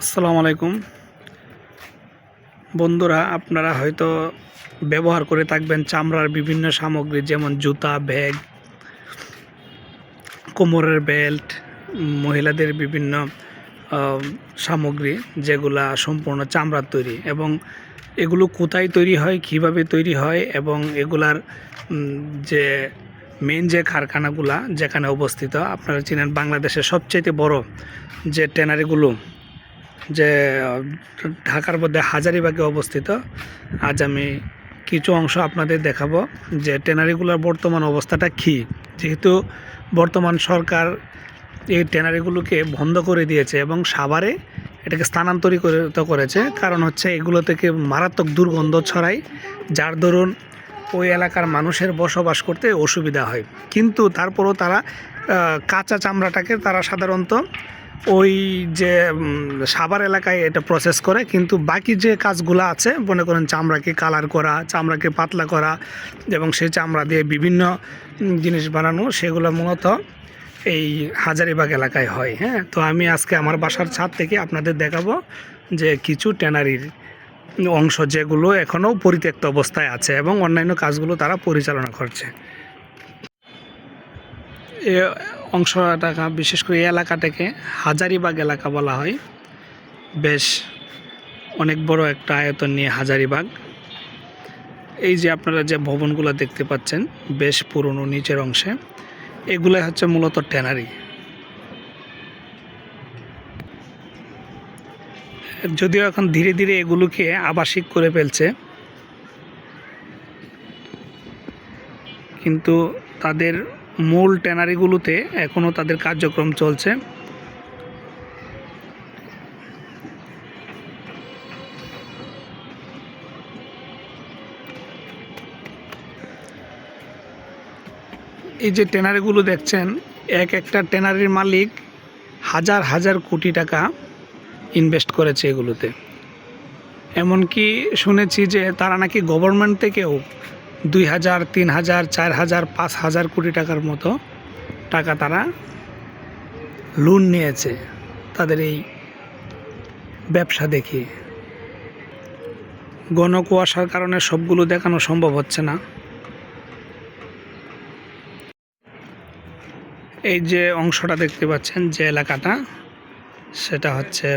আসসালামু আলাইকুম। বন্ধুরা, আপনারা হয়তো ব্যবহার করে থাকবেন চামড়ার বিভিন্ন সামগ্রী, যেমন জুতা, ব্যাগ, কোমরের বেল্ট, মহিলাদের বিভিন্ন সামগ্রী যেগুলা সম্পূর্ণ চামড়ার তৈরি এবং এগুলো কোথায় তৈরি হয়, কীভাবে তৈরি হয় এবং এগুলার যে মেন যে কারখানাগুলা যেখানে অবস্থিত, আপনারা চিনেন বাংলাদেশের সবচেয়ে বড় যে ট্যানারিগুলো। যে, ঢাকার মধ্যে হাজারিবাগে অবস্থিত। আজ আমি কিছু অংশ আপনাদের দেখাবো যে, ট্যানারিগুলোর বর্তমান অবস্থাটা কী। যেহেতু বর্তমান সরকার এই ট্যানারিগুলোকে বন্ধ করে দিয়েছে এবং সাভারে এটাকে স্থানান্তরিত করেছে। কারণ হচ্ছে এগুলো থেকে মারাত্মক দুর্গন্ধ ছড়ায়, যার দরুন ওই এলাকার মানুষের বসবাস করতে অসুবিধা হয়। কিন্তু তারপরও তারা কাঁচা চামড়াটাকে তারা সাধারণত ওই যে সাভার এলাকায় এটা প্রসেস করে, কিন্তু বাকি যে কাজগুলো আছে, মনে করেন চামড়াকে কালার করা, চামড়াকে পাতলা করা এবং সেই চামড়া দিয়ে বিভিন্ন জিনিস বানানো, সেগুলো মূলত এই হাজারিবাগ এলাকায় হয় হ্যাঁ? তো আমি আজকে আমার বাসার ছাদ থেকে আপনাদের দেখাবো যে কিছু ট্যানারির অংশ যেগুলো এখনও পরিত্যক্ত অবস্থায় আছে এবং অন্যান্য কাজগুলো তারা পরিচালনা করছে। এ অংশটা বিশেষ করে এই এলাকাটাকে হাজারিবাগ এলাকা বলা হয়। বেশ অনেক বড় একটা আয়তন নিয়ে হাজারিবাগ। এই যে আপনারা যে ভবনগুলো দেখতে পাচ্ছেন, বেশ পুরনো নিচের অংশে, এগুলাই হচ্ছে মূলত ট্যানারি। যদিও এখন ধীরে ধীরে এগুলোকে আবাসিক করে ফেলছে, কিন্তু তাদের মূল ট্যানারিগুলোতে এখনও তাদের কার্যক্রম চলছে। এই যে ট্যানারিগুলো দেখছেন, এক একটা ট্যানারির মালিক হাজার হাজার কোটি টাকা ইনভেস্ট করেছে এগুলোতে। এমনকি শুনেছি যে তারা নাকি গভর্নমেন্ট থেকেও দুই হাজার, তিন হাজার, চার হাজার, পাঁচ হাজার কোটি টাকার মতো টাকা তারা লোন নিয়েছে তাদের এই ব্যবসা দেখিয়ে ঘন কুয়াশার কারণে সবগুলো দেখানো সম্ভব হচ্ছে না। এই যে অংশটা দেখতে পাচ্ছেন যে এলাকাটা, সেটা হচ্ছে